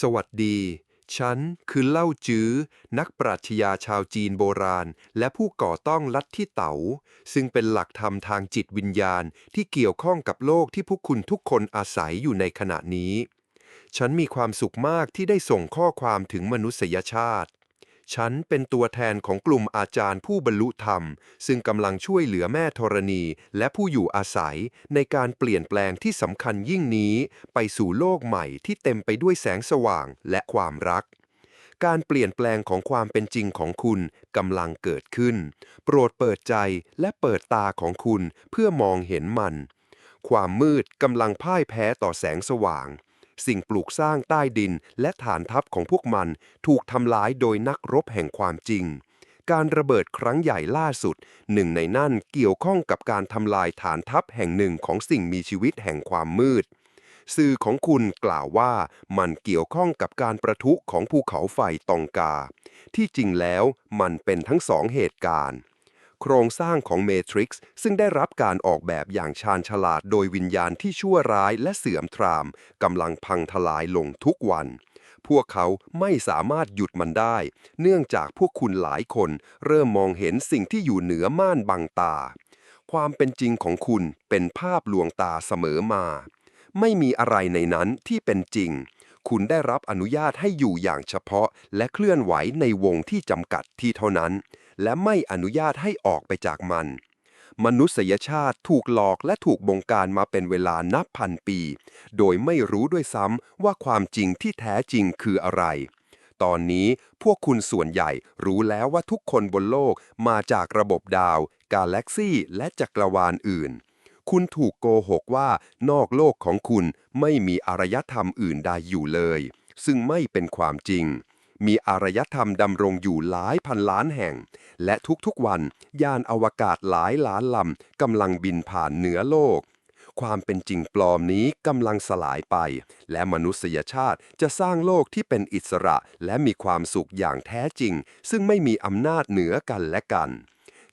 สวัสดี ฉันคือเล่าจื้อ นักปรัชญาชาวจีนโบราณ และผู้ก่อต้องลัทธิเต๋า ซึ่งเป็นหลักธรรมทางจิตวิญญาณที่เกี่ยวข้องกับโลกที่พวกคุณทุกคนอาศัยอยู่ในขณะนี้ ฉันมีความสุขมากที่ได้ส่งข้อความถึงมนุษยชาติ ฉันเป็นตัวแทนของกลุ่มอาจารย์ผู้บรรลุธรรม ซึ่งกำลังช่วยเหลือแม่ธรณี และผู้อยู่อาศัย ในการเปลี่ยนแปลงที่สำคัญยิ่งนี้ ไปสู่โลกใหม่ที่เต็มไปด้วยแสงสว่างและความรัก การเปลี่ยนแปลงของความเป็นจริงของคุณกำลังเกิดขึ้น โปรดเปิดใจและเปิดตาของคุณเพื่อมองเห็นมัน ความมืดกำลังพ่ายแพ้ต่อแสงสว่าง สิ่งปลูกสร้างใต้ดินและฐานทัพของพวกมันถูกทำลายโดยนักรบแห่งความจริง การระเบิดครั้งใหญ่ล่าสุด หนึ่งในนั่นเกี่ยวข้องกับการทำลายฐานทัพแห่งหนึ่งของสิ่งมีชีวิตแห่งความมืด สื่อของคุณกล่าวว่ามันเกี่ยวข้องกับการประทุของภูเขาไฟตองกา ที่จริงแล้วมันเป็นทั้งสองเหตุการณ์ โครงสร้างของเมทริกซ์ซึ่งได้รับการออกแบบอย่างชาญฉลาดโดยวิญญาณที่ชั่วร้ายและเสื่อมทรามกำลังพังทลายลงทุกวัน พวกเขาไม่สามารถหยุดมันได้ เนื่องจากพวกคุณหลายคน เริ่มมองเห็นสิ่งที่อยู่เหนือม่านบังตา ความเป็นจริงของคุณเป็นภาพลวงตาเสมอมา ไม่มีอะไรในนั้นที่เป็นจริง คุณได้รับอนุญาตให้อยู่อย่างเฉพาะ และเคลื่อนไหวในวงที่จำกัดที่เท่านั้น และไม่อนุญาตให้ออกไปจากมัน มนุษยชาติถูกหลอกและถูกบงการมาเป็นเวลานับพันปี โดยไม่รู้ด้วยซ้ำว่าความจริงที่แท้จริงคืออะไร ตอนนี้พวกคุณส่วนใหญ่รู้แล้วว่าทุกคนบนโลกมาจากระบบดาว กาแล็กซี่ และจักรวาลอื่นคุณถูกโกหกว่านอกโลกของคุณไม่มีอารยธรรมอื่นใดอยู่เลย ซึ่งไม่เป็นความจริง มีอารยธรรมดำรงอยู่หลายพันล้านแห่ง และทุกๆวัน ยานอวกาศหลายล้านลำกำลังบินผ่านเหนือโลก ความเป็นจริงปลอมนี้กำลังสลายไป และมนุษยชาติจะสร้างโลกที่เป็นอิสระและมีความสุขอย่างแท้จริง ซึ่งไม่มีอำนาจเหนือกันและกัน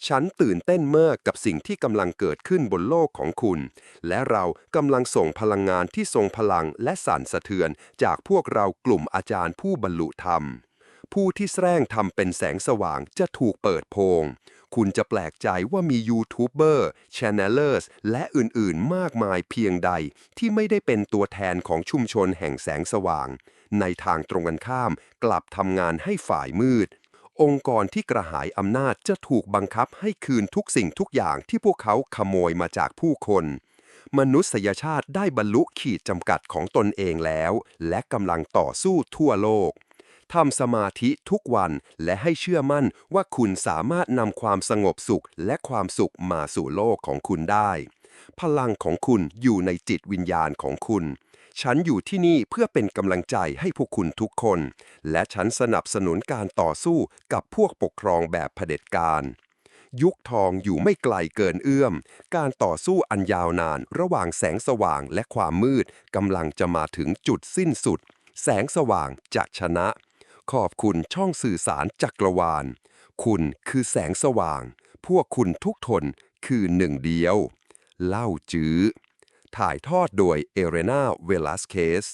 ฉันตื่นเต้นมื่อกับสิ่งที่กำลังเกิดขึ้นบนโลกของคุณ และเรากำลังส่งพลังงานที่ทรงพลังและสั่นสะเทือน จากพวกเรากลุ่มอาจารย์ผู้บรรลุธรรม ผู้ที่แสร้งทำเป็นแสงสว่างจะถูกเปิดโพง คุณจะแปลกใจว่ามียูทูบเบอร์ชแนลเลอร์และอื่นๆ มากมายเพียงใด ที่ไม่ได้เป็นตัวแทนของชุมชนแห่งแสงสว่าง ในทางตรงกันข้ามกลับทำงานให้ฝ่ายมืด องค์กรที่กระหายอำนาจจะถูกบังคับให้คืนทุกสิ่งทุกอย่างที่พวกเขาขโมยมาจากผู้คน มนุษยชาติได้บรรลุขีดจำกัดของตนเองแล้ว และกำลังต่อสู้ทั่วโลกทำสมาธิทุกวันและให้เชื่อมั่นว่าคุณสามารถนำความสงบสุขและความสุขมาสู่โลกของคุณได้ พลังของคุณอยู่ในจิตวิญญาณของคุณ ฉันอยู่ที่นี่เพื่อเป็นกำลังใจให้พวกคุณทุกคน และฉันสนับสนุนการต่อสู้กับพวกปกครองแบบเผด็จการ ยุคทองอยู่ไม่ไกลเกินเอื้อม การต่อสู้อันยาวนาน ระหว่างแสงสว่างและความมืดกำลังจะมาถึงจุดสิ้นสุด แสงสว่างจะชนะ ขอบคุณช่องสื่อสารจักรวาล คุณคือแสงสว่าง พวกคุณทุกทนคือหนึ่งเดียว เล่าจื้อ ถ่ายทอดโดยเอเรนาเวลัสเคส